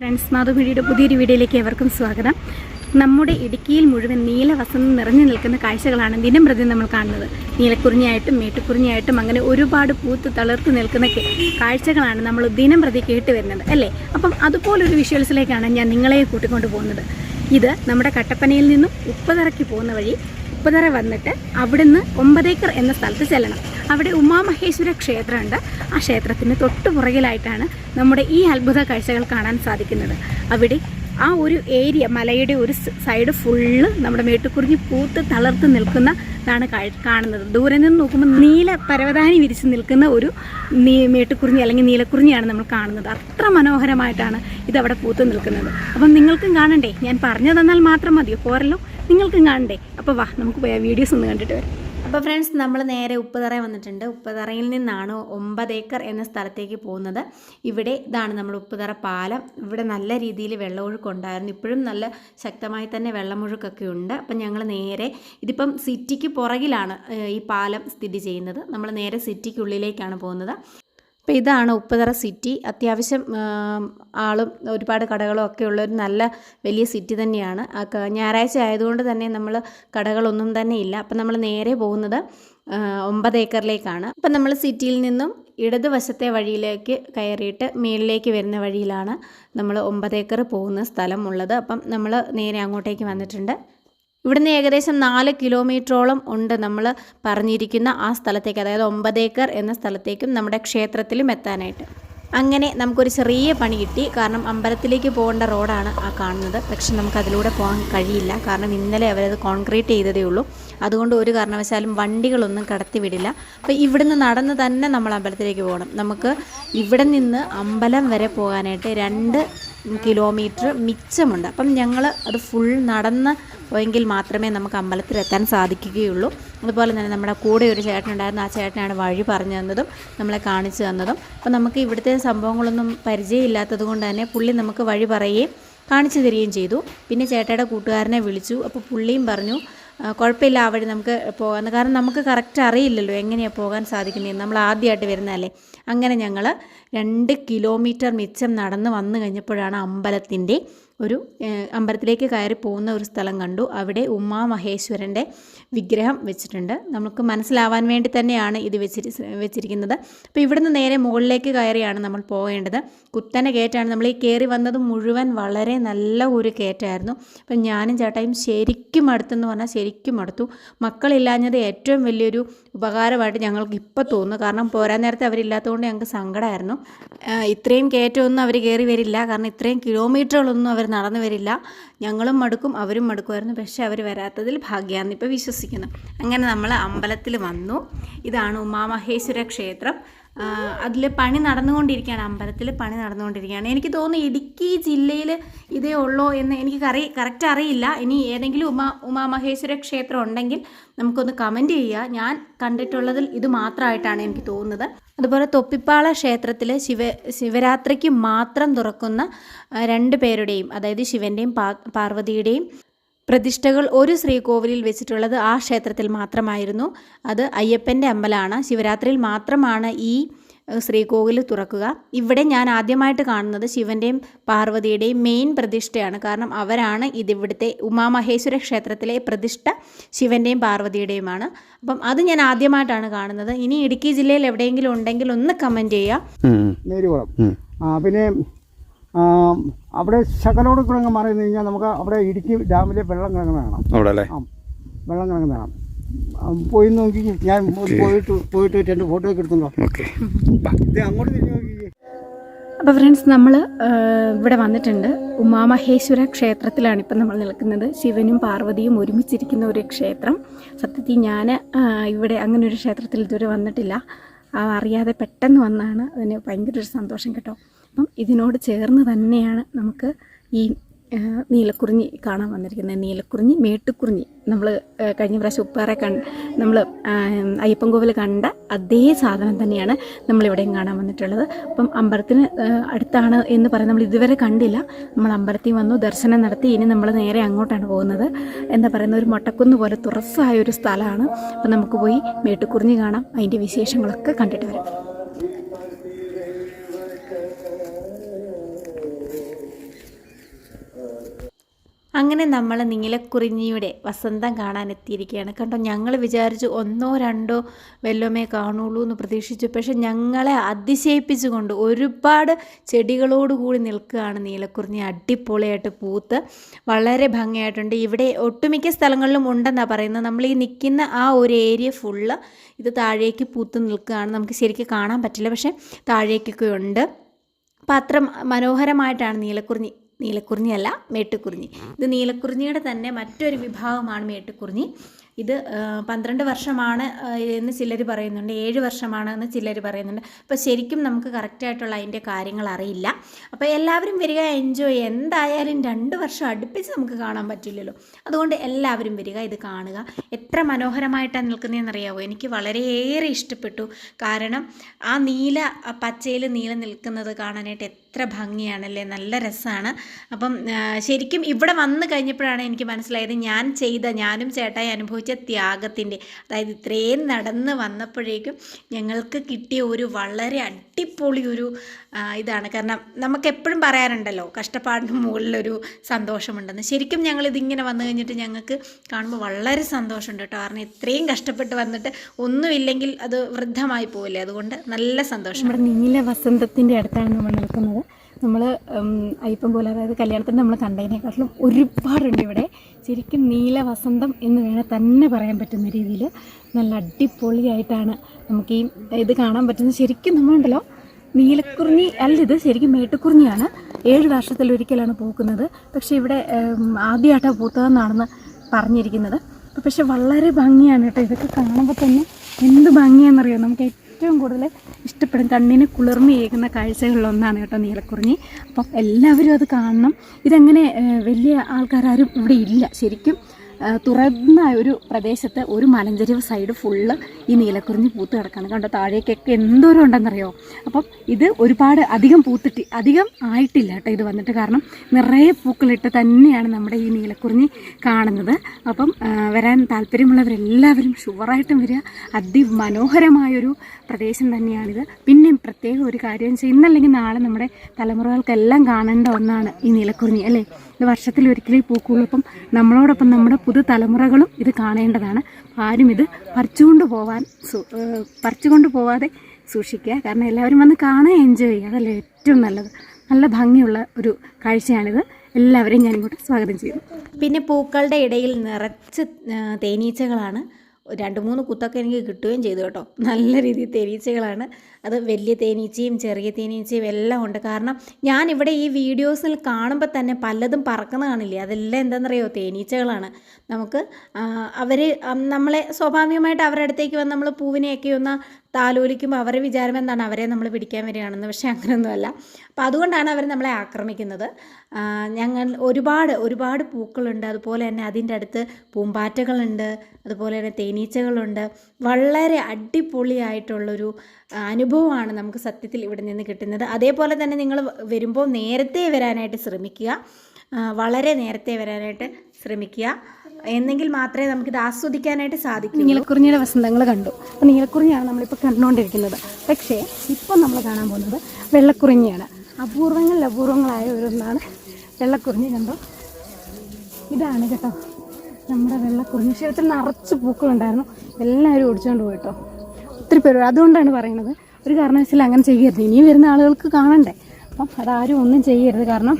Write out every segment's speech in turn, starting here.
Friends മാധുമിഴിയുടെ പുതിയൊരു വീഡിയോയിലേക്ക് ഏവർക്കും സ്വാഗതം. നമ്മുടെ ഇടുക്കിയിൽ മുഴുവൻ നീല നിറഞ്ഞു നിൽക്കുന്ന കാഴ്ചകളാണ് ദിനം പ്രതി നമ്മൾ കാണുന്നത്. നീലക്കുറിഞ്ഞായിട്ടും മേട്ടുക്കുറിഞ്ഞായിട്ടും അങ്ങനെ ഒരുപാട് പൂത്ത് തളിർത്ത് നിൽക്കുന്ന കാഴ്ചകളാണ് നമ്മൾ ദിനം പ്രതി കേട്ട് വരുന്നത് അല്ലേ? അപ്പം അതുപോലൊരു വിഷ്വൽസിലേക്കാണ് ഞാൻ നിങ്ങളെ കൂട്ടിക്കൊണ്ട് പോകുന്നത്. ഇത് നമ്മുടെ കട്ടപ്പനയിൽ നിന്നും ഉപ്പതറയ്ക്ക് പോകുന്ന വഴി ഉപ്പതറ വന്നിട്ട് അവിടുന്ന് ഒമ്പതേക്കർ എന്ന സ്ഥലത്ത് ചെല്ലണം. അവിടെ ഉമാമഹേശ്വര ക്ഷേത്രമുണ്ട്. ആ ക്ഷേത്രത്തിന് തൊട്ട് പുറകിലായിട്ടാണ് നമ്മുടെ ഈ അത്ഭുത കാഴ്ചകൾ കാണാൻ സാധിക്കുന്നത്. അവിടെ ആ ഒരു ഏരിയ മലയുടെ ഒരു സൈഡ് ഫുള്ള് നമ്മുടെ മേട്ടുക്കുറിഞ്ഞി പൂത്ത് തളർത്ത് നിൽക്കുന്ന താണ് കാണുന്നത്. ദൂരെ നിന്ന് നോക്കുമ്പോൾ നീല പരവതാനി വിരിച്ച് നിൽക്കുന്ന ഒരു നീ മേട്ടുക്കുറിഞ്ഞി അല്ലെങ്കിൽ നീലക്കുറിഞ്ഞിയാണ് നമ്മൾ കാണുന്നത്. അത്ര മനോഹരമായിട്ടാണ് ഇതവിടെ പൂത്ത് നിൽക്കുന്നത്. അപ്പം നിങ്ങൾക്കും കാണണ്ടേ? ഞാൻ പറഞ്ഞു തന്നാൽ മാത്രം മതിയോ? പോരല്ലോ? നിങ്ങൾക്കും കാണണ്ടേ? അപ്പോൾ വാ നമുക്ക് പോയി ആ വീഡിയോസ് ഒന്ന് കണ്ടിട്ട് വരാം. അപ്പോൾ ഫ്രണ്ട്സ് നമ്മൾ നേരെ ഉപ്പുതറ വന്നിട്ടുണ്ട്. ഉപ്പുതറയിൽ നിന്നാണ് ഒമ്പത് ഏക്കർ എന്ന സ്ഥലത്തേക്ക് പോകുന്നത്. ഇവിടെ ഇതാണ് നമ്മൾ ഉപ്പുതറ പാലം. ഇവിടെ നല്ല രീതിയിൽ വെള്ളമൊഴുക്കുണ്ടായിരുന്നു ഇപ്പോഴും നല്ല ശക്തമായി തന്നെ വെള്ളമൊഴുക്കൊക്കെ ഉണ്ട്. അപ്പം ഞങ്ങൾ നേരെ ഇതിപ്പം സിറ്റിക്ക് പുറകിലാണ് ഈ പാലം സ്ഥിതി ചെയ്യുന്നത്. നമ്മൾ നേരെ സിറ്റിക്കുള്ളിലേക്കാണ് പോകുന്നത്. അപ്പോൾ ഇതാണ് ഉപ്പുതറ സിറ്റി. അത്യാവശ്യം ആളും ഒരുപാട് കടകളും ഒക്കെ ഉള്ള ഒരു നല്ല വലിയ സിറ്റി തന്നെയാണ്. ഞായറാഴ്ച ആയതുകൊണ്ട് തന്നെ നമ്മൾ കടകളൊന്നും തന്നെ ഇല്ല. അപ്പം നമ്മൾ നേരെ പോകുന്നത് ഒമ്പത് ഏക്കറിലേക്കാണ്. അപ്പം നമ്മൾ സിറ്റിയിൽ നിന്നും ഇടതുവശത്തെ വഴിയിലേക്ക് കയറിയിട്ട് മേളിലേക്ക് വരുന്ന വഴിയിലാണ് നമ്മൾ ഒമ്പത് ഏക്കർ പോകുന്ന സ്ഥലം ഉള്ളത്. അപ്പം നമ്മൾ നേരെ അങ്ങോട്ടേക്ക് വന്നിട്ടുണ്ട്. ഇവിടുന്ന് ഏകദേശം നാല് കിലോമീറ്ററോളം ഉണ്ട് നമ്മൾ പറഞ്ഞിരിക്കുന്ന ആ സ്ഥലത്തേക്ക് അതായത് ഒമ്പത് ഏക്കർ എന്ന സ്ഥലത്തേക്കും നമ്മുടെ ക്ഷേത്രത്തിലും എത്താനായിട്ട്. അങ്ങനെ നമുക്കൊരു ചെറിയ പണി കിട്ടി. കാരണം അമ്പലത്തിലേക്ക് പോകേണ്ട റോഡാണ് ആ കാണുന്നത്. പക്ഷെ നമുക്ക് അതിലൂടെ പോകാൻ കഴിയില്ല. കാരണം ഇന്നലെ അവരത് കോൺക്രീറ്റ് ചെയ്തതേ ഉള്ളൂ. അതുകൊണ്ട് ഒരു കാരണവശാലും വണ്ടികളൊന്നും കടത്തിവിടില്ല. അപ്പോൾ ഇവിടുന്ന് നടന്ന് തന്നെ നമ്മൾ അമ്പലത്തിലേക്ക് പോകണം. നമുക്ക് ഇവിടെ നിന്ന് അമ്പലം വരെ പോകാനായിട്ട് രണ്ട് കിലോമീറ്റർ മിച്ചമുണ്ട്. അപ്പം ഞങ്ങൾ അത് ഫുൾ നടന്ന് പോയെങ്കിൽ മാത്രമേ നമുക്ക് അമ്പലത്തിലെത്താൻ സാധിക്കുകയുള്ളൂ. അതുപോലെ തന്നെ നമ്മുടെ കൂടെ ഒരു ചേട്ടനുണ്ടായിരുന്നു. ആ ചേട്ടനാണ് വഴി പറഞ്ഞു തന്നതും നമ്മളെ കാണിച്ചു തന്നതും. അപ്പോൾ നമുക്ക് ഇവിടുത്തെ സംഭവങ്ങളൊന്നും പരിചയമില്ലാത്തത് കൊണ്ട് തന്നെ പുള്ളി നമുക്ക് വഴി പറയുകയും കാണിച്ചു തരികയും ചെയ്തു. പിന്നെ ചേട്ടയുടെ കൂട്ടുകാരനെ വിളിച്ചു. അപ്പോൾ പുള്ളിയും പറഞ്ഞു കുഴപ്പമില്ല ആ വഴി നമുക്ക് പോകാമെന്ന്. കാരണം നമുക്ക് കറക്റ്റ് അറിയില്ലല്ലോ എങ്ങനെയാണ് പോകാൻ സാധിക്കുന്നത് നമ്മൾ ആദ്യമായിട്ട് വരുന്നതല്ലേ? അങ്ങനെ ഞങ്ങൾ രണ്ട് കിലോമീറ്റർ മിച്ചം നടന്ന് വന്നു കഴിഞ്ഞപ്പോഴാണ് അമ്പലത്തിന്റെ ഒരു അമ്പലത്തിലേക്ക് കയറി പോകുന്ന ഒരു സ്ഥലം കണ്ടു. അവിടെ ഉമാ മഹേശ്വരന്റെ വിഗ്രഹം വെച്ചിട്ടുണ്ട്. നമുക്ക് മനസ്സിലാവാൻ വേണ്ടി തന്നെയാണ് ഇത് വെച്ചിരി വെച്ചിരിക്കുന്നത്. അപ്പോൾ ഇവിടുന്ന് നേരെ മുകളിലേക്ക് കയറിയാണ് നമ്മൾ പോകേണ്ടത്. കുത്തനെ കയറ്റാണ് നമ്മൾ ഈ കയറി വന്നത് മുഴുവൻ വളരെ നല്ല ഒരു കയറ്റമായിരുന്നു അപ്പം ഞാനും ചേട്ടായും ശരിക്കും അടുത്തെന്ന് പറഞ്ഞാൽ ശരിക്കും അടുത്തു. മക്കളില്ലാഞ്ഞത് ഏറ്റവും വലിയൊരു ഉപകാരമായിട്ട് ഞങ്ങൾക്ക് ഇപ്പോൾ തോന്നുന്നു. കാരണം പോരാൻ നേരത്തെ അവരില്ലാത്തതുകൊണ്ട് ഞങ്ങൾക്ക് സങ്കടമായിരുന്നു. ഇത്രയും കയറ്റമൊന്നും അവർ കയറി വരില്ല. കാരണം ഇത്രയും കിലോമീറ്ററുകളൊന്നും അവർ നടന്നു വരില്ല. ഞങ്ങളും മടുക്കും അവരും മടുക്കുമായിരുന്നു. പക്ഷേ അവർ വരാത്തതിൽ ഭാഗ്യമാണെന്ന് ഇപ്പോൾ വിശ്വസിക്കുന്നു. അങ്ങനെ നമ്മൾ അമ്പലത്തിൽ വന്നു. ഇതാണ് ഉമാമഹേശ്വര ക്ഷേത്രം. അതിൽ പണി നടന്നുകൊണ്ടിരിക്കുകയാണ് അമ്പലത്തിൽ പണി നടന്നുകൊണ്ടിരിക്കുകയാണ്. എനിക്ക് തോന്നുന്നു ഇടുക്കി ജില്ലയിൽ ഇതേ ഉള്ളോ എന്ന് എനിക്ക് കറി കറക്റ്റ് അറിയില്ല. ഇനി ഏതെങ്കിലും ഉമാ ഉമാമഹേശ്വര ക്ഷേത്രം ഉണ്ടെങ്കിൽ നമുക്കൊന്ന് കമന്റ് ചെയ്യുക. ഞാൻ കണ്ടിട്ടുള്ളതിൽ ഇത് മാത്രമായിട്ടാണ് എനിക്ക് തോന്നുന്നത്. അതുപോലെ തൊപ്പിപ്പാള ക്ഷേത്രത്തിൽ ശിവ ശിവരാത്രിക്ക് മാത്രം തുറക്കുന്ന രണ്ട് പേരുടെയും അതായത് ശിവന്റെയും പാർവതിയുടെയും പ്രതിഷ്ഠകൾ ഒരു ശ്രീകോവിലിൽ വെച്ചിട്ടുള്ളത് ആ ക്ഷേത്രത്തിൽ മാത്രമായിരുന്നു. അത് അയ്യപ്പന്റെ അമ്പലമാണ്. ശിവരാത്രിയിൽ മാത്രമാണ് ഈ ശ്രീകോവിൽ തുറക്കുക. ഇവിടെ ഞാൻ ആദ്യമായിട്ട് കാണുന്നത് ശിവന്റെയും പാർവതിയുടെയും മെയിൻ പ്രതിഷ്ഠയാണ്. കാരണം അവരാണ് ഇതിവിടുത്തെ ഉമാമഹേശ്വര ക്ഷേത്രത്തിലെ പ്രതിഷ്ഠ ശിവന്റെയും പാർവതിയുടെയുമാണ്. അപ്പം അത് ഞാൻ ആദ്യമായിട്ടാണ് കാണുന്നത്. ഇനി ഇടുക്കി ജില്ലയിൽ എവിടെയെങ്കിലും ഉണ്ടെങ്കിൽ ഒന്ന് കമന്റ് ചെയ്യുക. പിന്നെ അവിടെ ശകലോട് കിഴങ്ങ് മാറി നിന്ന് കഴിഞ്ഞാൽ നമുക്ക് അവിടെ ഇടുക്കി ഡാമിലെ വെള്ളം കിടക്കുന്ന കാണാം അവിടെ അല്ലേ ആ വെള്ളം കിടക്കുന്ന കാണാം പോയി നോക്കി. ഞാൻ പോയിട്ട് പോയിട്ട് രണ്ട് ഫോട്ടോ ഒക്കെ എടുത്തുണ്ടോ? ഓക്കെ. ഇത് അങ്ങോട്ട് തിരിഞ്ഞ് നോക്കി. അപ്പോൾ ഫ്രണ്ട്സ് നമ്മൾ ഇവിടെ വന്നിട്ടുണ്ട്. ഉമാമഹേശ്വര ക്ഷേത്രത്തിലാണ് ഇപ്പം നമ്മൾ നിൽക്കുന്നത്. ശിവനും പാർവതിയും ഒരുമിച്ചിരിക്കുന്ന ഒരു ക്ഷേത്രം. സത്യത്തിൽ ഞാൻ ഇവിടെ അങ്ങനെ ഒരു ക്ഷേത്രത്തിൽ ഇതുവരെ വന്നിട്ടില്ല. അറിയാതെ പെട്ടെന്ന് വന്നാണ്. അതിന് ഭയങ്കര ഒരു സന്തോഷം കേട്ടോ. അപ്പം ഇതിനോട് ചേർന്ന് തന്നെയാണ് നമുക്ക് ഈ നീലക്കുറിഞ്ഞി കാണാൻ വന്നിരിക്കുന്നത്. നീലക്കുറിഞ്ഞി മേട്ടുക്കുറിഞ്ഞി. നമ്മൾ കഴിഞ്ഞ പ്രാവശ്യം ഉപ്പാറെ കണ്ട് നമ്മൾ അയ്യപ്പൻ കോവിൽ കണ്ട അതേ സാധനം തന്നെയാണ് നമ്മളിവിടെയും കാണാൻ വന്നിട്ടുള്ളത്. അപ്പം അമ്പലത്തിന് അടുത്താണ് എന്ന് പറയുന്നത് നമ്മൾ ഇതുവരെ കണ്ടില്ല. നമ്മൾ അമ്പലത്തിൽ വന്നു ദർശനം നടത്തി ഇനി നമ്മൾ നേരെ അങ്ങോട്ടാണ് പോകുന്നത്. എന്താ പറയുന്നത് ഒരു മൊട്ടക്കുന്ന് പോലെ തുറസ്സായ ഒരു സ്ഥലമാണ്. അപ്പം നമുക്ക് പോയി മേട്ടുക്കുറിഞ്ഞി കാണാം അതിന്റെ വിശേഷങ്ങളൊക്കെ കണ്ടിട്ട് വരാം. അങ്ങനെ നമ്മൾ നീലക്കുറിഞ്ഞിയുടെ വസന്തം കാണാൻ എത്തിയിരിക്കുകയാണ്. കണ്ടോ ഞങ്ങൾ വിചാരിച്ചു ഒന്നോ രണ്ടോ വെല്ലോമേ കാണുള്ളൂ എന്ന് പ്രതീക്ഷിച്ചു. പക്ഷെ ഞങ്ങളെ അതിശയിപ്പിച്ചുകൊണ്ട് ഒരുപാട് ചെടികളോടുകൂടി നിൽക്കുകയാണ് നീലക്കുറിഞ്ഞി. അടിപൊളിയായിട്ട് പൂത്ത് വളരെ ഭംഗിയായിട്ടുണ്ട്. ഇവിടെ ഒട്ടുമിക്ക സ്ഥലങ്ങളിലും ഉണ്ടെന്നാണ് പറയുന്നത്. നമ്മൾ ഈ നിൽക്കുന്ന ആ ഒരു ഏരിയ ഫുള്ള് ഇത് താഴേക്ക് പൂത്ത് നിൽക്കുകയാണ്. നമുക്ക് ശരിക്കും കാണാൻ പറ്റില്ല. പക്ഷേ താഴേക്കൊക്കെ ഉണ്ട്. അപ്പം അത്ര മനോഹരമായിട്ടാണ് നീലക്കുറിഞ്ഞി നീലക്കുറിഞ്ഞിയല്ല മേട്ടുക്കുറിഞ്ഞി ഇത് നീലക്കുറിഞ്ഞിയുടെ തന്നെ മറ്റൊരു വിഭാഗമാണ് മേട്ടുക്കുറിഞ്ഞി ഇത് പന്ത്രണ്ട് വർഷമാണ് എന്ന് ചിലർ പറയുന്നുണ്ട്. ഏഴ് വർഷമാണ് എന്ന് ചിലർ പറയുന്നുണ്ട്. അപ്പോൾ ശരിക്കും നമുക്ക് കറക്റ്റായിട്ടുള്ള അതിന്റെ കാര്യങ്ങൾ അറിയില്ല. അപ്പോൾ എല്ലാവരും വരിക എൻജോയ് എന്തായാലും രണ്ട് വർഷം അടുപ്പിച്ച് നമുക്ക് കാണാൻ പറ്റില്ലല്ലോ. അതുകൊണ്ട് എല്ലാവരും വരിക ഇത് കാണുക. എത്ര മനോഹരമായിട്ടാണ് നിൽക്കുന്നതെന്ന് അറിയാമോ എനിക്ക് വളരെയേറെ ഇഷ്ടപ്പെട്ടു. കാരണം ആ നീല പച്ചയിൽ നീല നിൽക്കുന്നത് കാണാനായിട്ട് എത്ര ഭംഗിയാണല്ലേ? നല്ല രസമാണ് അപ്പം ശരിക്കും ഇവിടെ വന്നു കഴിഞ്ഞപ്പോഴാണ് എനിക്ക് മനസ്സിലായത് ഞാൻ ചെയ്ത ഞാനും ചേട്ടായി അനുഭവിച്ച ത്യാഗത്തിന്റെ അതായത് ഇത്രയും നടന്ന് വന്നപ്പോഴേക്കും ഞങ്ങൾക്ക് കിട്ടിയ ഒരു വളരെ അടിപൊളി ഒരു ഇതാണ്. കാരണം നമുക്ക് എപ്പോഴും പറയാറുണ്ടല്ലോ കഷ്ടപ്പാടിന് മുകളിലൊരു സന്തോഷമുണ്ടെന്ന്. ശരിക്കും ഞങ്ങൾ ഇതിങ്ങനെ വന്നു കഴിഞ്ഞിട്ട് ഞങ്ങൾക്ക് കാണുമ്പോൾ വളരെ സന്തോഷമുണ്ട് കേട്ടോ. കാരണം ഇത്രയും കഷ്ടപ്പെട്ട് വന്നിട്ട് ഒന്നുമില്ലെങ്കിൽ അത് വൃദ്ധമായി പോവില്ലേ? അതുകൊണ്ട് നല്ല സന്തോഷം. നമ്മുടെ നീല വസന്തത്തിന്റെ അടുത്താണ് നമ്മൾ നിൽക്കുന്നത്. നമ്മൾ അയ്യപ്പം പോലെ അതായത് കല്യാണത്തിന് നമ്മൾ കണ്ടതിനെക്കാട്ടിലും ഒരുപാടുണ്ട് ഇവിടെ. ശരിക്കും നീല വസന്തം എന്ന് വേണേൽ തന്നെ പറയാൻ പറ്റുന്ന രീതിയിൽ നല്ല അടിപൊളിയായിട്ടാണ് നമുക്ക് ഈ ഇത് കാണാൻ പറ്റുന്നത്. ശരിക്കും നമ്മളുണ്ടല്ലോ നീലക്കുറിഞ്ഞി അല്ല ഇത് ശരിക്കും മേട്ടുക്കുറിഞ്ഞിയാണ് ഏഴ് വർഷത്തിലൊരിക്കലാണ് പൂക്കുന്നത്. പക്ഷേ ഇവിടെ ആദ്യമായിട്ടാണ് പൂത്തതെന്നാണെന്ന് പറഞ്ഞിരിക്കുന്നത്. പക്ഷെ വളരെ ഭംഗിയാണ് കേട്ടോ ഇതൊക്കെ കാണുമ്പോൾ തന്നെ. എന്ത് ഭംഗിയാണെന്നറിയാം? നമുക്ക് ഏറ്റവും കൂടുതൽ ഇഷ്ടപ്പെടും. കണ്ണിന് കുളിർമയേകുന്ന കാഴ്ചകളിലൊന്നാണ് കേട്ടോ നീലക്കുറിഞ്ഞി. അപ്പം എല്ലാവരും അത് കാണണം. ഇതങ്ങനെ വലിയ ആൾക്കാരും ഇവിടെ ഇല്ല. ശരിക്കും തുറന്ന ഒരു പ്രദേശത്ത് ഒരു മലഞ്ചരിവ് സൈഡ് ഫുള്ള് ഈ നീലക്കുറിഞ്ഞി പൂത്ത് കിടക്കാണ്. കണ്ടോ താഴേക്കൊക്കെ എന്തോരം ഉണ്ടെന്നറിയോ? അപ്പം ഇത് ഒരുപാട് അധികം പൂത്തിട്ട് അധികം ആയിട്ടില്ല കേട്ടോ ഇത് വന്നിട്ട്. കാരണം നിറയെ പൂക്കളിട്ട് തന്നെയാണ് നമ്മുടെ ഈ നീലക്കുറിഞ്ഞി കാണുന്നത്. അപ്പം വരാൻ താല്പര്യമുള്ളവരെല്ലാവരും ഷുവറായിട്ടും വരിക. അതിമനോഹരമായൊരു പ്രദേശം തന്നെയാണിത്. പിന്നെ പ്രത്യേകം ഒരു കാര്യം വെച്ചാൽ ഇന്നല്ലെങ്കിൽ നാളെ നമ്മുടെ തലമുറകൾക്കെല്ലാം കാണേണ്ട ഒന്നാണ് ഈ നീലക്കുറിഞ്ഞി അല്ലേ? ഇത് വർഷത്തിൽ ഒരിക്കലേ പൂക്കുള്ളൂ. അപ്പം നമ്മളോടൊപ്പം നമ്മുടെ പുതുതലമുറകളും ഇത് കാണേണ്ടതാണ്. ആരും ഇത് പറിച്ചുകൊണ്ട് പോവാൻ പറിച്ചുകൊണ്ട് പോവാതെ സൂക്ഷിക്കുക. കാരണം എല്ലാവരും വന്ന് കാണാൻ എൻജോയ് ചെയ്യുക. അതല്ലേ ഏറ്റവും നല്ലത്. നല്ല ഭംഗിയുള്ള ഒരു കാഴ്ചയാണിത്. എല്ലാവരെയും ഞാനിങ്ങോട്ട് സ്വാഗതം ചെയ്യുന്നു. പിന്നെ പൂക്കളുടെ ഇടയിൽ നിറച്ച് തേനീച്ചകളാണ്. രണ്ട് മൂന്ന് കുത്തൊക്കെ എനിക്ക് കിട്ടുകയും ചെയ്തു കേട്ടോ. നല്ല രീതിയിൽ തേനീച്ചകളാണ്. അത് വലിയ തേനീച്ചയും ചെറിയ തേനീച്ചയും എല്ലാം ഉണ്ട്. കാരണം ഞാൻ ഇവിടെ ഈ വീഡിയോസിൽ കാണുമ്പോൾ തന്നെ പലതും പറക്കുന്ന കാണില്ലേ? അതെല്ലാം എന്താണെന്നറിയോ തേനീച്ചകളാണ്. നമുക്ക് അവർ നമ്മളെ സ്വാഭാവികമായിട്ട് അവരുടെ അടുത്തേക്ക് വന്ന് നമ്മൾ പൂവിനെയൊക്കെ ഒന്ന് താലോലിക്കുമ്പോൾ അവരെ വിചാരം എന്താണ് അവരെ നമ്മൾ പിടിക്കാൻ വരികയാണെന്ന്. പക്ഷേ അങ്ങനെയൊന്നുമല്ല അപ്പോൾ അതുകൊണ്ടാണ് അവർ നമ്മളെ ആക്രമിക്കുന്നത്. ഞങ്ങൾ ഒരുപാട് ഒരുപാട് പൂക്കളുണ്ട്. അതുപോലെ തന്നെ അതിന്റെ അടുത്ത് പൂമ്പാറ്റകളുണ്ട്. അതുപോലെ തന്നെ തേനീച്ചകളുണ്ട്. വളരെ അടിപൊളിയായിട്ടുള്ളൊരു അനുഭവമാണ് നമുക്ക് സത്യത്തിൽ ഇവിടെ നിന്ന് കിട്ടുന്നത്. അതേപോലെ തന്നെ നിങ്ങൾ വരുമ്പോൾ നേരത്തെ വരാനായിട്ട് ശ്രമിക്കുക. വളരെ നേരത്തെ വരാനായിട്ട് ശ്രമിക്കുക. എന്നെങ്കിൽ മാത്രമേ നമുക്കിത് ആസ്വദിക്കാനായിട്ട് സാധിക്കൂ. നീലക്കുറിഞ്ഞിയുടെ വസന്തങ്ങൾ കണ്ടു. അപ്പോൾ നീലക്കുറിഞ്ഞാണ് നമ്മളിപ്പോൾ കണ്ടുകൊണ്ടിരിക്കുന്നത്. പക്ഷേ ഇപ്പം നമ്മൾ കാണാൻ പോകുന്നത് വെള്ളക്കുറിഞ്ഞിയാണ്. അപൂർവങ്ങളിൽ അപൂർവങ്ങളായ ഒരൊന്നാണ് വെള്ളക്കുറിഞ്ഞി കണ്ടോ? ഇതാണ് കേട്ടോ നമ്മുടെ വെള്ളക്കുറിഞ്ഞി. ശരീരത്തിൽ നിറച്ച് പൂക്കളുണ്ടായിരുന്നു. എല്ലാവരും ഓടിച്ചുകൊണ്ട് പോയിട്ടോ. ഒത്തിരി പേര് അതുകൊണ്ടാണ് പറയുന്നത്. ഒരു കാരണവശാലും അങ്ങനെ ചെയ്യരുത്. ഇനിയും വരുന്ന ആളുകൾക്ക് കാണണ്ടേ? അപ്പം അതാരും ഒന്നും ചെയ്യരുത്. കാരണം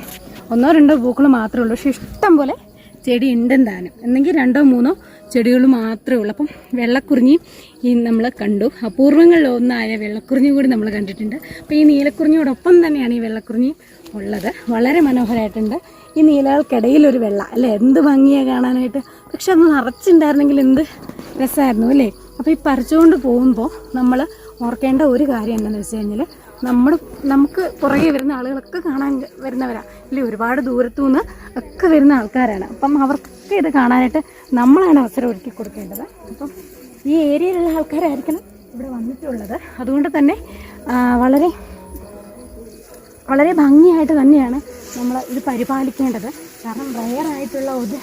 ഒന്നോ രണ്ടോ പൂക്കൾ മാത്രമേ ഉള്ളൂ. പക്ഷേ ഇഷ്ടം പോലെ ചെടി ഉണ്ടെന്താനും എന്നെങ്കിൽ രണ്ടോ മൂന്നോ ചെടികൾ മാത്രമേ ഉള്ളൂ. അപ്പം വെള്ളക്കുറിഞ്ഞി ഈ നമ്മൾ കണ്ടു. അപൂർവങ്ങളിൽ ഒന്നായ വെള്ളക്കുറിഞ്ഞി കൂടി നമ്മൾ കണ്ടിട്ടുണ്ട്. അപ്പോൾ ഈ നീലക്കുറിഞ്ഞിയോടൊപ്പം തന്നെയാണ് ഈ വെള്ളക്കുറിഞ്ഞി ഉള്ളത്. വളരെ മനോഹരമായിട്ടുണ്ട് ഈ നീലകൾക്കിടയിൽ ഒരു വെള്ള അല്ലേ? എന്ത് ഭംഗിയാണ് കാണാനായിട്ട്. പക്ഷെ അത് നിറച്ചുണ്ടായിരുന്നെങ്കിൽ എന്ത് രസമായിരുന്നു അല്ലേ? അപ്പോൾ ഈ പറിച്ചുകൊണ്ട് പോകുമ്പോൾ നമ്മൾ ഓർക്കേണ്ട ഒരു കാര്യം എന്താണെന്ന് വെച്ച് കഴിഞ്ഞാൽ നമ്മൾ നമുക്ക് പുറകെ വരുന്ന ആളുകളൊക്കെ കാണാൻ വരുന്നവരാണ് ഇല്ലേ ഒരുപാട് ദൂരത്തു നിന്ന് ഒക്കെ വരുന്ന ആൾക്കാരാണ്. അപ്പം അവർക്കൊക്കെ ഇത് കാണാനായിട്ട് നമ്മളാണ് അവസരം ഒരുക്കി കൊടുക്കേണ്ടത്. അപ്പം ഈ ഏരിയയിലുള്ള ആൾക്കാരായിരിക്കണം ഇവിടെ വന്നിട്ടുള്ളത്. അതുകൊണ്ട് തന്നെ വളരെ വളരെ ഭംഗിയായിട്ട് തന്നെയാണ് നമ്മൾ ഇത് പരിപാലിക്കേണ്ടത്. കാരണം റയറായിട്ടുള്ള ഒരു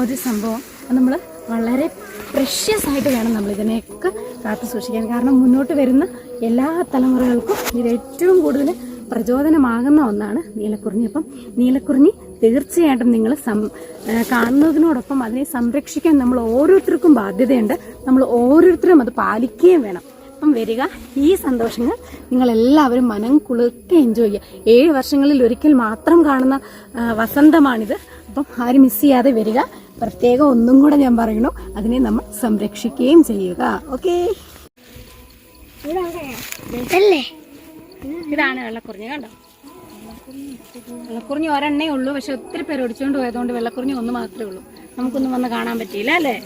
ഒരു സംഭവം. നമ്മൾ വളരെ പ്രഷ്യസ് ആയിട്ട് വേണം നമ്മൾ ഇതിനെയൊക്കെ കാത്തു സൂക്ഷിക്കാൻ. കാരണം മുന്നോട്ട് വരുന്ന എല്ലാ തലമുറകൾക്കും ഇത് ഏറ്റവും കൂടുതൽ പ്രചോദനമാകുന്ന ഒന്നാണ് നീലക്കുറിഞ്ഞി. അപ്പം നീലക്കുറിഞ്ഞി തീർച്ചയായിട്ടും നിങ്ങൾ സം കാണുന്നതിനോടൊപ്പം അതിനെ സംരക്ഷിക്കാൻ നമ്മൾ ഓരോരുത്തർക്കും ബാധ്യതയുണ്ട്. നമ്മൾ ഓരോരുത്തരും അത് പാലിക്കുകയും വേണം. അപ്പം വരിക ഈ സന്തോഷങ്ങൾ നിങ്ങളെല്ലാവരും മനം കുളിർക്കെ എൻജോയ് ചെയ്യുക. ഏഴ് വർഷങ്ങളിൽ ഒരിക്കൽ മാത്രം കാണുന്ന വസന്തമാണിത്. അപ്പം ആരും മിസ് ചെയ്യാതെ വരിക. പ്രത്യേകം ഒന്നും കൂടെ ഞാൻ പറയണു. അതിനെ നമ്മൾ സംരക്ഷിക്കുകയും ചെയ്യുക. ഓക്കെ ഇതാണ് വെള്ളക്കുറിഞ്ഞ് കണ്ടോ? വെള്ളക്കുറിഞ്ഞ് ഒരെണ്ണേ ഉള്ളൂ. പക്ഷെ ഒത്തിരി പേര് ഒടിച്ചുകൊണ്ട് പോയതുകൊണ്ട് വെള്ളക്കുറിഞ്ഞ് ഒന്ന് മാത്രമേ ഉള്ളൂ. നമുക്കൊന്നും വന്ന് കാണാൻ പറ്റിയില്ല അല്ലേ?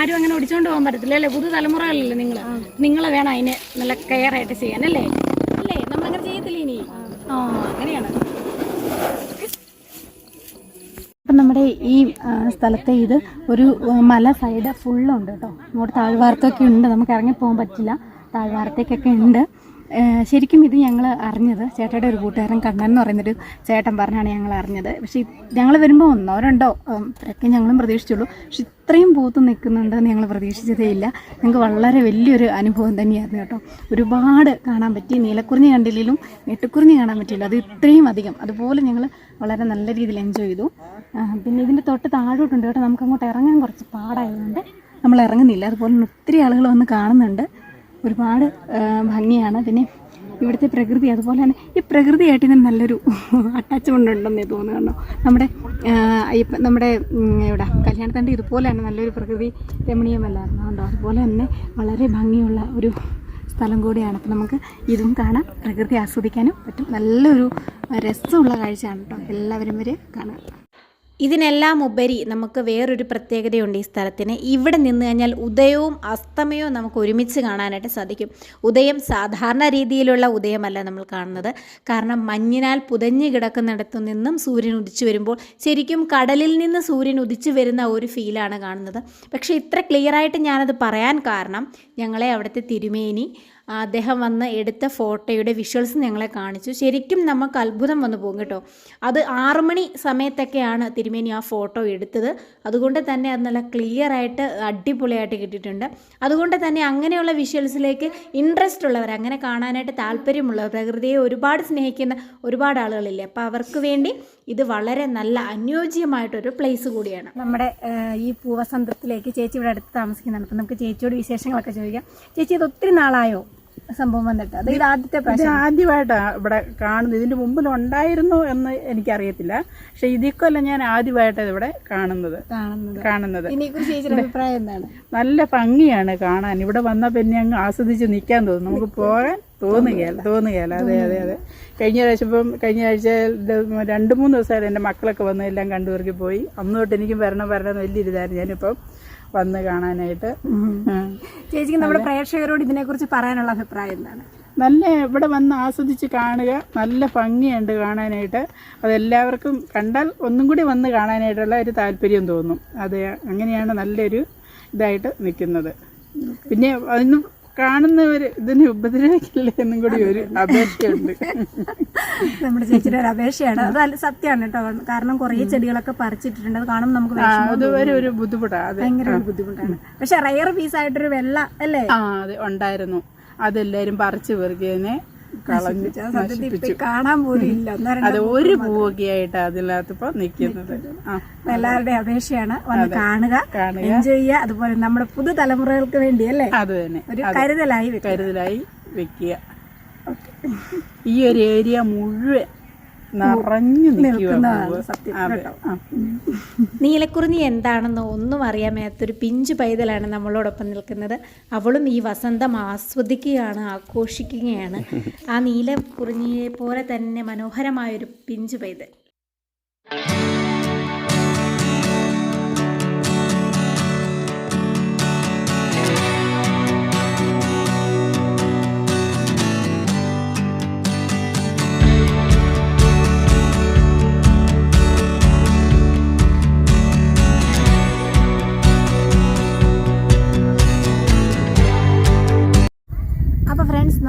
ആരും അങ്ങനെ ഒടിച്ചുകൊണ്ട് പോകാൻ പറ്റത്തില്ല അല്ലേ? പുതുതലമുറകളല്ലേ നിങ്ങൾ നിങ്ങളെ? വേണം അതിന് നല്ല കെയർ ആയിട്ട് ചെയ്യാൻ അല്ലേ? അല്ലേ? നമ്മളങ്ങനെ ചെയ്യത്തില്ല ഇനി? ആ. അങ്ങനെയാണ് അപ്പം നമ്മുടെ ഈ സ്ഥലത്തെ ഇത് ഒരു മല സൈഡ് ഫുള്ളുണ്ട് കേട്ടോ. ഇങ്ങോട്ട് താഴ്വാരത്തൊക്കെ ഉണ്ട്. നമുക്ക് ഇറങ്ങിപ്പോകാൻ പറ്റില്ല. താഴ്വാരത്തേക്കൊക്കെ ഉണ്ട്. ശരിക്കും ഇത് ഞങ്ങൾ അറിഞ്ഞത് ചേട്ടയുടെ ഒരു കൂട്ടുകാരൻ കണ്ണൻ എന്ന് പറയുന്നൊരു ചേട്ടൻ പറഞ്ഞാണ് ഞങ്ങൾ അറിഞ്ഞത്. പക്ഷേ ഞങ്ങൾ വരുമ്പോൾ ഒന്നോ രണ്ടോ ഇത്രയൊക്കെ ഞങ്ങളും പ്രതീക്ഷിച്ചുള്ളൂ. പക്ഷെ ഇത്രയും പൂത്ത് നിൽക്കുന്നുണ്ടെന്ന് ഞങ്ങൾ പ്രതീക്ഷിച്ചതേ ഇല്ല. ഞങ്ങൾക്ക് വളരെ വലിയൊരു അനുഭവം തന്നെയായിരുന്നു കേട്ടോ. ഒരുപാട് കാണാൻ പറ്റി. നീലക്കുറിഞ്ഞി കണ്ടില്ലെങ്കിലും നെട്ടുക്കുറിഞ്ഞി കാണാൻ പറ്റിയില്ല. അത് ഇത്രയും അധികം. അതുപോലെ ഞങ്ങൾ വളരെ നല്ല രീതിയിൽ എൻജോയ് ചെയ്തു. പിന്നെ ഇതിന്റെ തൊട്ട് താഴോട്ടുണ്ട് കേട്ടോ. നമുക്ക് അങ്ങോട്ട് ഇറങ്ങാൻ കുറച്ച് പാടായതുകൊണ്ട് നമ്മൾ ഇറങ്ങുന്നില്ല. അതുപോലെ ഒത്തിരി ആളുകൾ വന്ന് കാണുന്നുണ്ട്. ഒരുപാട് ഭംഗിയാണ്. പിന്നെ ഇവിടുത്തെ പ്രകൃതി അതുപോലെ തന്നെ ഈ പ്രകൃതിയായിട്ട് ഇതിന് നല്ലൊരു അറ്റാച്ച്മെന്റ് ഉണ്ടെന്നേ തോന്നുന്നു നമ്മുടെ ഇപ്പം നമ്മുടെ ഇവിടെ കല്യാണത്തിന്റെ ഇതുപോലെ തന്നെ നല്ലൊരു പ്രകൃതി രമണീയമല്ലായിരുന്നു കണ്ടോ അതുപോലെ തന്നെ വളരെ ഭംഗിയുള്ള ഒരു സ്ഥലം കൂടിയാണ്. അപ്പം നമുക്ക് ഇതും കാണാം. പ്രകൃതി ആസ്വദിക്കാനും പറ്റും. നല്ലൊരു രസമുള്ള കാഴ്ചയാണ് കേട്ടോ. എല്ലാവരും വരെ കാണുക. ഇതിനെല്ലാം ഉപരി നമുക്ക് വേറൊരു പ്രത്യേകതയുണ്ട് ഈ സ്ഥലത്തിന്. ഇവിടെ നിന്ന് കഴിഞ്ഞാൽ ഉദയവും അസ്തമയവും നമുക്ക് ഒരുമിച്ച് കാണാനായിട്ട് സാധിക്കും. ഉദയം സാധാരണ രീതിയിലുള്ള ഉദയമല്ല നമ്മൾ കാണുന്നത്. കാരണം മഞ്ഞിനാൽ പുതഞ്ഞു കിടക്കുന്നിടത്തു നിന്നും സൂര്യൻ ഉദിച്ചു വരുമ്പോൾ ശരിക്കും കടലിൽ നിന്ന് സൂര്യൻ ഉദിച്ചു വരുന്ന ഒരു ഫീലാണ് കാണുന്നത്. പക്ഷേ ഇത്ര ക്ലിയറായിട്ട് ഞാനത് പറയാൻ കാരണം ഞങ്ങളെ അവിടുത്തെ തിരുമേനി അദ്ദേഹം വന്ന് എടുത്ത ഫോട്ടോയുടെ വിഷ്വൽസ് ഞങ്ങളെ കാണിച്ചു. ശരിക്കും നമുക്ക് അത്ഭുതം വന്നു പോകും കേട്ടോ. അത് ആറുമണി സമയത്തൊക്കെയാണ് തിരുമേനി ആ ഫോട്ടോ എടുത്തത്. അതുകൊണ്ട് തന്നെ അത് നല്ല ക്ലിയർ ആയിട്ട് അടിപൊളിയായിട്ട് കിട്ടിയിട്ടുണ്ട്. അതുകൊണ്ട് തന്നെ അങ്ങനെയുള്ള വിഷ്വൽസിലേക്ക് ഇൻട്രസ്റ്റ് ഉള്ളവർ അങ്ങനെ കാണാനായിട്ട് താല്പര്യമുള്ളവർ പ്രകൃതിയെ ഒരുപാട് സ്നേഹിക്കുന്ന ഒരുപാട് ആളുകളില്ലേ? അപ്പോൾ അവർക്ക് വേണ്ടി ഇത് വളരെ നല്ല അനുയോജ്യമായിട്ടൊരു പ്ലേസ് കൂടിയാണ്. നമ്മുടെ ഈ പൂവസന്തത്തിലേക്ക് ചേച്ചി ഇവിടെ അടുത്ത് താമസിക്കുന്നതാണ് അപ്പം നമുക്ക് ചേച്ചിയോട് വിശേഷങ്ങളൊക്കെ ചോദിക്കാം. ചേച്ചി ഇത് ഒത്തിരി നാളായോ? സംഭവം വന്നിട്ട്. അത് ഇത് ആദ്യത്തെ ഇത് പ്രാവശ്യം. ആദ്യമായിട്ടാണ് ഇവിടെ കാണുന്നത്. ഇതിന്റെ മുമ്പിൽ ഉണ്ടായിരുന്നു എന്ന് എനിക്കറിയത്തില്ല. പക്ഷെ ഇതിക്കൊല്ല ഞാൻ ആദ്യമായിട്ടാണ് ഇവിടെ കാണുന്നത്. കാണുന്നത്. കാണുന്നത്. ചേച്ചിയുടെ അഭിപ്രായം എന്താണ്? നല്ല ഭംഗിയാണ് കാണാൻ. ഇവിടെ വന്നാൽ പിന്നെ അങ്ങ് ആസ്വദിച്ച് നിൽക്കാൻ തോന്നും നമുക്ക് പോകാൻ തോന്നുകയല്ല തോന്നുകയല്ല അതെ അതെ അതെ. കഴിഞ്ഞ പ്രാവശ്യം ഇപ്പം കഴിഞ്ഞ ആഴ്ച രണ്ടു മൂന്ന് ദിവസമായിട്ട് എന്റെ മക്കളൊക്കെ വന്ന് എല്ലാം കണ്ടുപെറുക്കി പോയി. അന്ന് തൊട്ട് എനിക്കും വരണം വരണം എന്ന് വലിയ ഇതായിരുന്നു ഞാനിപ്പം. വന്ന് കാണാനായിട്ട്. ചേച്ചിക്ക് നമ്മുടെ പ്രേക്ഷകരോട് ഇതിനെക്കുറിച്ച് പറയാനുള്ള അഭിപ്രായം എന്താണ്? നല്ല ഇവിടെ വന്ന് ആസ്വദിച്ച് കാണുക നല്ല ഭംഗിയുണ്ട് കാണാനായിട്ട്. അതെല്ലാവർക്കും കണ്ടാൽ ഒന്നും കൂടി വന്ന് കാണാനായിട്ടുള്ള ഒരു താല്പര്യം തോന്നും. അത് അങ്ങനെയാണ് നല്ലൊരു ഇതായിട്ട് നിൽക്കുന്നത്. പിന്നെ അതിന് കാണുന്നവർ ഇതിനെ ഉപദ്രവിക്കില്ല എന്നും കൂടി ഒരു അപേക്ഷയുണ്ട്. നമ്മുടെ ചേച്ചിയുടെ ഒരു അപേക്ഷയാണ്. അത് നല്ല സത്യമാണ് കേട്ടോ. കാരണം കുറേ ചെടികളൊക്കെ പറിച്ചിട്ടിട്ടുണ്ട്. അത് കാണുമ്പോൾ നമുക്ക് അതുവരെ ഒരു ബുദ്ധിമുട്ടാണ് ഭയങ്കര ഒരു ബുദ്ധിമുട്ടാണ്. പക്ഷെ റയർ പീസ് ആയിട്ടൊരു വെള്ള അല്ലേ? ആ അതെ. ഉണ്ടായിരുന്നു. അതെല്ലാരും പറിച്ചു കളഞ്ഞു സത്യത്തിൽ കാണാൻ പോലും ഇല്ല. അത് ഒരു പൂവൊക്കെ ആയിട്ട് അതിനകത്തിപ്പോ നിൽക്കുന്നത്. ആ. എല്ലാവരുടെയും അപേക്ഷയാണ്. വന്ന് കാണുക. എൻജോയ് ചെയ്യുക. അതുപോലെ നമ്മുടെ പുതുതലമുറകൾക്ക് വേണ്ടി അല്ലേ? അത് തന്നെ. ഒരു കരുതലായി. കരുതലായി വെക്കുക. ഈ ഒരു ഏരിയ മുഴുവൻ നിറഞ്ഞു അതെ. ആ. നീലക്കുറിഞ്ഞി എന്താണെന്ന് ഒന്നും അറിയാൻ മേത്തൊരു പിഞ്ചു പൈതലാണ് നമ്മളോടൊപ്പം നിൽക്കുന്നത്. അവളും ഈ വസന്തം ആസ്വദിക്കുകയാണ് ആഘോഷിക്കുകയാണ്. ആ നീലക്കുറിഞ്ഞിയെ പോലെ തന്നെ മനോഹരമായൊരു പിഞ്ചു പൈതൽ.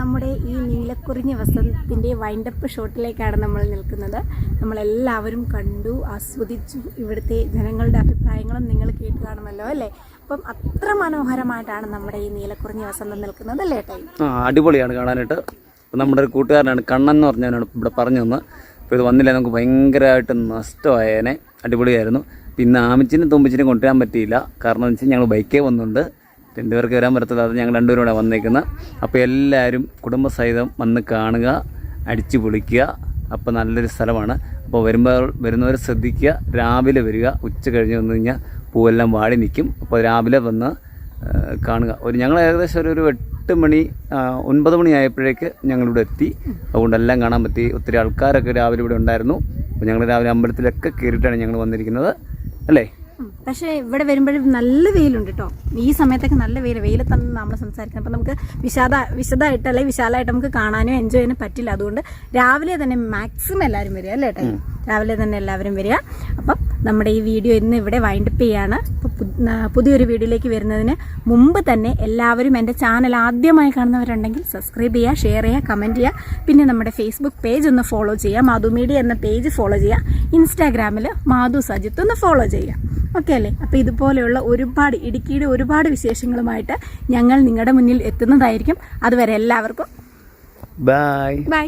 നമ്മുടെ ഈ നീലക്കുറിഞ്ഞി വസന്തത്തിന്റെ വൈൻഡപ്പ് ഷോട്ടിലേക്കാണ് നമ്മൾ നിൽക്കുന്നത്. നമ്മളെല്ലാവരും കണ്ടു ആസ്വദിച്ചു. ഇവിടുത്തെ ജനങ്ങളുടെ അഭിപ്രായങ്ങളും നിങ്ങൾ കേട്ട് കാണുമല്ലോ അല്ലേ? അപ്പം അത്ര മനോഹരമായിട്ടാണ് നമ്മുടെ ഈ നീലക്കുറിഞ്ഞി വസന്തം നിൽക്കുന്നത് അല്ലേ ആ അടിപൊളിയാണ് കാണാനായിട്ട്. നമ്മുടെ ഒരു കൂട്ടുകാരനാണ് കണ്ണൻ എന്ന് പറഞ്ഞവനാണ് ഇവിടെ പറഞ്ഞു തന്നത്. അപ്പോൾ ഇത് വന്നില്ല നമുക്ക് ഭയങ്കരമായിട്ട് നഷ്ടമായേനെ. അടിപൊളിയായിരുന്നു. പിന്നെ ആമിച്ചിനും തുമ്പിച്ചിനും കൊണ്ടുവരാൻ പറ്റിയില്ല. കാരണം എന്ന് വെച്ചാൽ ഞങ്ങൾ ബൈക്കേ വന്നുണ്ട് രണ്ടുപേർക്ക് വരാൻ പറ്റത്തില്ല. അത് ഞങ്ങൾ രണ്ടുപേരും കൂടെ വന്നേക്കുന്നത് അപ്പോൾ എല്ലാവരും കുടുംബസഹിതം വന്ന് കാണുക അടിച്ചു പൊളിക്കുക. അപ്പോൾ നല്ലൊരു സ്ഥലമാണ്. അപ്പോൾ വരുമ്പോൾ വരുന്നവർ ശ്രദ്ധിക്കുക. രാവിലെ വരിക. ഉച്ച കഴിഞ്ഞ് വന്നു കഴിഞ്ഞാൽ പൂവെല്ലാം വാടി നിൽക്കും അപ്പോൾ രാവിലെ വന്ന് കാണുക. ഒരു ഞങ്ങൾ ഏകദേശം ഒരു ഒരു എട്ട് മണി ഒൻപത് മണി ആയപ്പോഴേക്ക് ഞങ്ങളിവിടെ എത്തി. അതുകൊണ്ടെല്ലാം കാണാൻ പറ്റി. ഒത്തിരി ആൾക്കാരൊക്കെ രാവിലെ ഇവിടെ ഉണ്ടായിരുന്നു. അപ്പോൾ ഞങ്ങൾ രാവിലെ അമ്പലത്തിലൊക്കെ കയറിയിട്ടാണ് ഞങ്ങൾ വന്നിരിക്കുന്നത്. അല്ലേ. പക്ഷേ ഇവിടെ വരുമ്പോഴും നല്ല വെയിലുണ്ട് കേട്ടോ ഈ സമയത്തൊക്കെ നല്ല വെയിൽ തന്നെ നമ്മൾ സംസാരിക്കുന്നത് അപ്പം നമുക്ക് വിശാദ വിശദമായിട്ട് അല്ലെങ്കിൽ വിശാലമായിട്ട് നമുക്ക് കാണാനും എൻജോയ് ചെയ്യാനും പറ്റില്ല. അതുകൊണ്ട് രാവിലെ തന്നെ മാക്സിമം എല്ലാവരും വരിക അല്ലേ ഏട്ടാ രാവിലെ തന്നെ എല്ലാവരും വരിക. അപ്പം നമ്മുടെ ഈ വീഡിയോ ഇന്ന് ഇവിടെ വൈൻഡപ്പ് ചെയ്യാണ്. പുതിയൊരു വീഡിയോയിലേക്ക് വരുന്നതിന് മുമ്പ് തന്നെ എല്ലാവരും എന്റെ ചാനൽ ആദ്യമായി കാണുന്നവരുണ്ടെങ്കിൽ സബ്സ്ക്രൈബ് ചെയ്യുക ഷെയർ ചെയ്യുക കമന്റ് ചെയ്യുക. പിന്നെ നമ്മുടെ ഫേസ്ബുക്ക് പേജ് ഒന്ന് ഫോളോ ചെയ്യുക. മാധു മീഡിയ എന്ന പേജ് ഫോളോ ചെയ്യുക. ഇൻസ്റ്റാഗ്രാമിൽ മാധു സജിത്ത് ഒന്ന് ഫോളോ ചെയ്യുക. ഓക്കെ അല്ലേ? അപ്പോൾ ഇതുപോലെയുള്ള ഒരുപാട് ഇടുക്കിയുടെ ഒരുപാട് വിശേഷങ്ങളുമായിട്ട് ഞങ്ങൾ നിങ്ങളുടെ മുന്നിൽ എത്തുന്നതായിരിക്കും. അതുവരെ എല്ലാവർക്കും ബൈ ബൈ